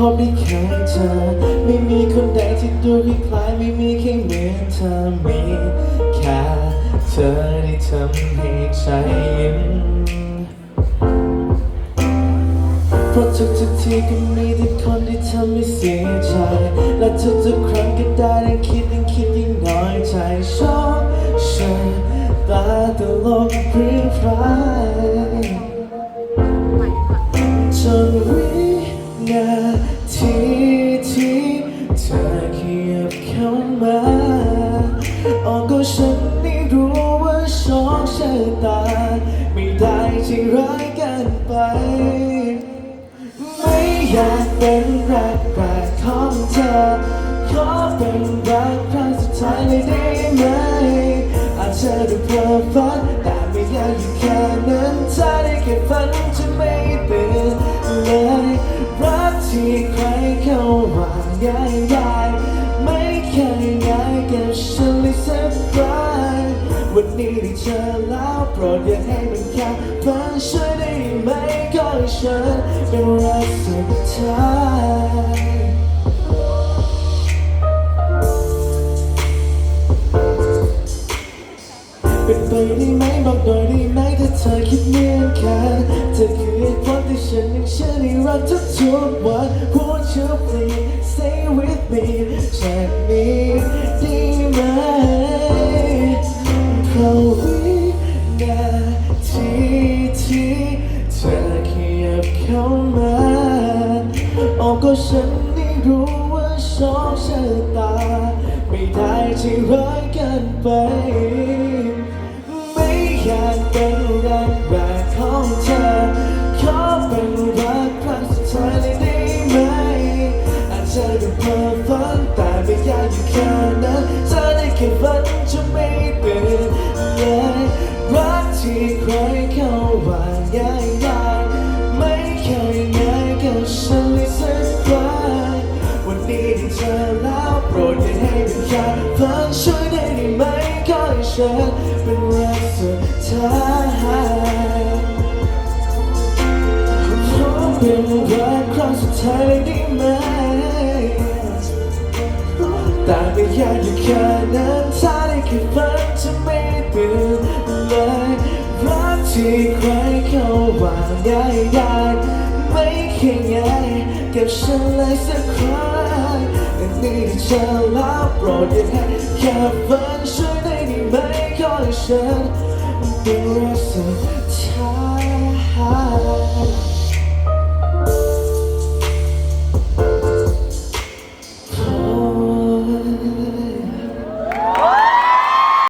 พบได้เคยเจอไม่มีคนใดที่ดูคล้ายๆไม่มีใครเหมือนเธอมีแค่เธอที่ทำให้ใจยิ้มเพราะทุกๆทีก็มีแต่คนที่ทำให้เสียใจ และทุกๆครั้งก็ได้แต่คิดยิ่งคิดยิ่งน้อยใจชอบฉันตาตลกเปรียบร้ายจน ยับเข้ามาอ๋อก็ฉันไม่รู้ว่าชอบชะตา ไม่ได้ที่ร้ายกันไป ไม่อยากเป็นรักแรกของเธอ ขอเป็นรักครั้งสุดท้ายเลยได้ไหม อาจจะดูเพ้อฝันแต่ไม่อยากอยู่แค่นั้นถ้าได้แค่ฝันจะไม่ตื่นเลยรักที่ใครเข้ามาง่าย โปรดอย่าให้มันแค่ฝันช่วยได้ไหมก็ให้ฉันเป็นรักสุดท้ายเป็นไปได้ไหมบอกหน่อยได้ไหมถ้าเธอคิดเหมือนกันเธอคือเหตุผลที่ฉันยังเชื่อในรักทุกทุกวัน Won't you please stay with me จากนี้ได้ไหมเพราะวินา เข้ามาโอ้ก็ฉันไม่รู้ว่าชอบชะตา ไม่ได้ที่ร้ายกันไป ไม่อยากเป็นรักแรกของเธอ ขอเป็นรักครั้งสุดท้ายเลยได้ไหม อาจจะดูเพ้อฝันแต่ไม่อยากอยู่แค่นั้นเธอได้แค่ฝันจะไม่ตื่นเลยรักที่ใครเข้าว่าง่าย ให้เป็นแค่ฝันช่วยได้ไหมก็ให้ฉันเป็นรักสุดท้ายขอเป็นรักครั้งสุดท้ายได้ไหมแต่ไม่อยากอยู่แค่นั้นถ้าได้แค่ฝันจะไม่ตื่ยนเลยรักที่ใครเขาว่าง่ายได้ ไม่เคยง่ายกับฉันเลยสักครั้งแต่นี่ที่เจอแล้วโปรดอย่าให้แค่ฝันช่วยได้ไหมขอให้ฉันเป็นรักสุด